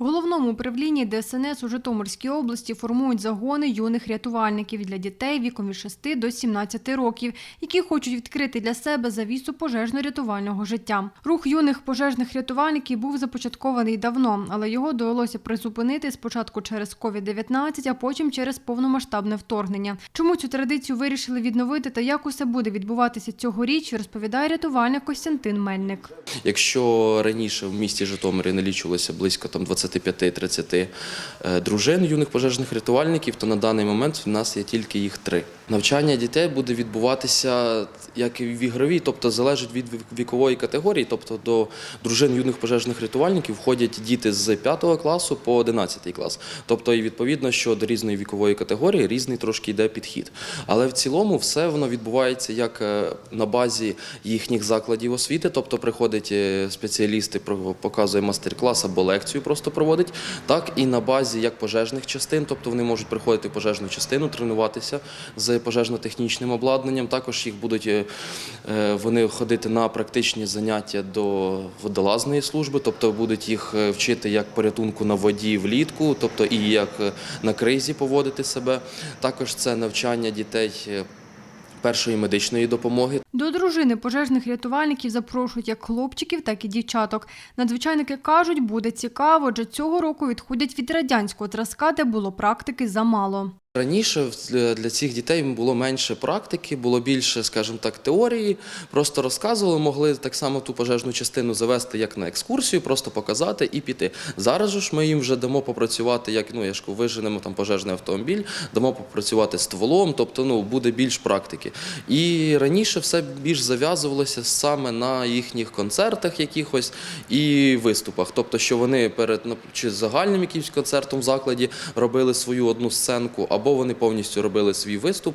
Головному управлінні ДСНС у Житомирській області формують загони юних рятувальників для дітей віком від 6 до 17 років, які хочуть відкрити для себе завісу пожежно-рятувального життя. Рух юних пожежних рятувальників був започаткований давно, але його довелося призупинити спочатку через COVID-19, а потім через повномасштабне вторгнення. Чому цю традицію вирішили відновити та як усе буде відбуватися цьогоріч, розповідає рятувальник Костянтин Мельник. Якщо раніше в місті Житомирі налічувалося близько там 25-30 е, дружин юних пожежних рятувальників, то на даний момент в нас є тільки їх три. Навчання дітей буде відбуватися як і в ігровій, тобто залежить від вікової категорії. Тобто до дружин юних пожежних рятувальників входять діти з 5 класу по 11 клас. Тобто, і відповідно, що до різної вікової категорії різний трошки йде підхід. Але в цілому все воно відбувається як е, на базі їхніх закладів освіти, тобто приходить е, спеціалісти, показує мастер-клас або лекцію просто проводить, так і на базі як пожежних частин, тобто вони можуть приходити в пожежну частину, тренуватися з пожежно-технічним обладнанням. Також їх будуть е, е, вони ходити на практичні заняття до водолазної служби, тобто будуть їх е, вчити як порятунку на воді влітку, тобто і як на кризі поводити себе. Також це навчання дітей. Першої медичної допомоги, До дружини пожежних рятувальників запрошують як хлопчиків, так і дівчаток. Надзвичайники кажуть, буде цікаво, адже цього року відходять від радянського зразка, де було практики замало. Раніше для- цих дітей було менше практики, було більше, скажімо так, теорії. Просто розказували, могли так само ту пожежну частину завести як на екскурсію, просто показати і піти. Зараз ж ми їм вже дамо попрацювати, як ну я виженемо там пожежний автомобіль, дамо попрацювати стволом, тобто ну буде більш практики. І раніше все більш зав'язувалося саме на їхніх концертах якихось і виступах. Тобто, що вони перед ну, чи загальним якимось концертом в закладі робили свою одну сценку, або вони повністю робили свій виступ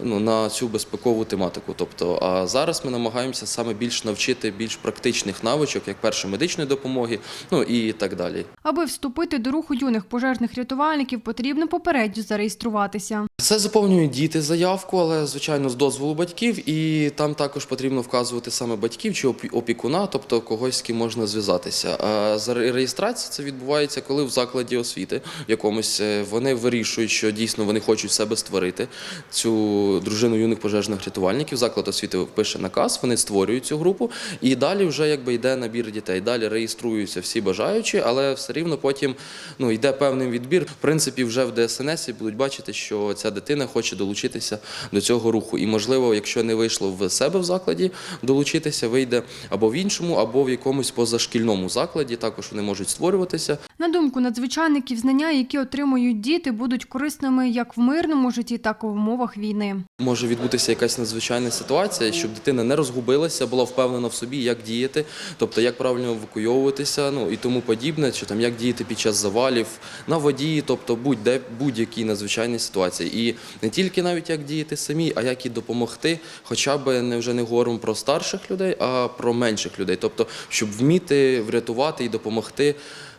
ну, на цю безпекову тематику. Тобто, а зараз ми намагаємося саме більш навчити більш практичних навичок, як першої медичної допомоги, ну і так далі. Аби вступити до руху юних пожежних рятувальників, потрібно попередньо зареєструватися. Це заповнюють діти заявку, але звичайно з дозволу батьків, і там також потрібно вказувати саме батьків чи опі- опікуна, тобто когось з ким можна зв'язатися. А за ре- реєстрація це відбувається, коли в закладі освіти якомусь е, вони вирішують, що дійсно вони хочуть себе створити цю дружину юних пожежних рятувальників. Заклад освіти пише наказ, вони створюють цю групу, і далі вже якби йде набір дітей. Далі реєструються всі бажаючі, але все рівно потім ну йде певний відбір. В принципі, вже в ДСНС будуть бачити, що ця дитина хоче долучитися до цього руху. І можливо, якщо не вийшло в себе в закладі долучитися, вийде або в іншому, або в якомусь позашкільному закладі. Також вони можуть створюватися. На думку надзвичайників, знання, які отримують діти, будуть корисними як в мирному житті, так і в умовах війни. Може відбутися якась надзвичайна ситуація, щоб дитина не розгубилася, була впевнена в собі, як діяти, тобто як правильно евакуйовуватися, ну і тому подібне, чи там як діяти під час завалів на воді, тобто будь-де будь-якій надзвичайній ситуації. І не тільки навіть як діяти самі, а як і допомогти, хоча б не вже не говоримо про старших людей, а про менших людей, тобто щоб вміти врятувати і допомогти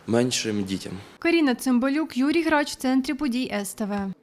меншим дітям. Каріна Цимбалюк, Юрій Грач в центрі подій СТВ.